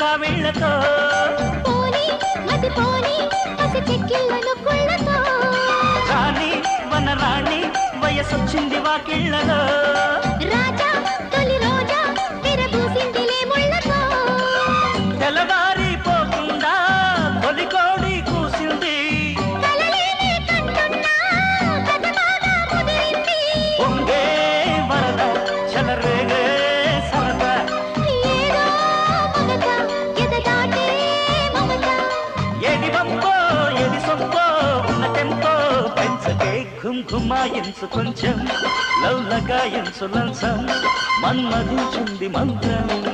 కావిళ్ళతో పోనీ మతి పోనీ పసి చెక్కిళ్ళను కుళ్ళతో రాణి వనరాణి వయసొచ్చింది వాకిళ్ళలో రాజా తొలి రోజా విరబూసిందిలే ముళ్ళతో. తెల్లవారిపోకుండా తొలి కోడి కూసింది. వరద చలరేగే కుంకుమాయించు కొంచెం లవ్ లగాయించు లంచం మన్మధించింది మంత్రం.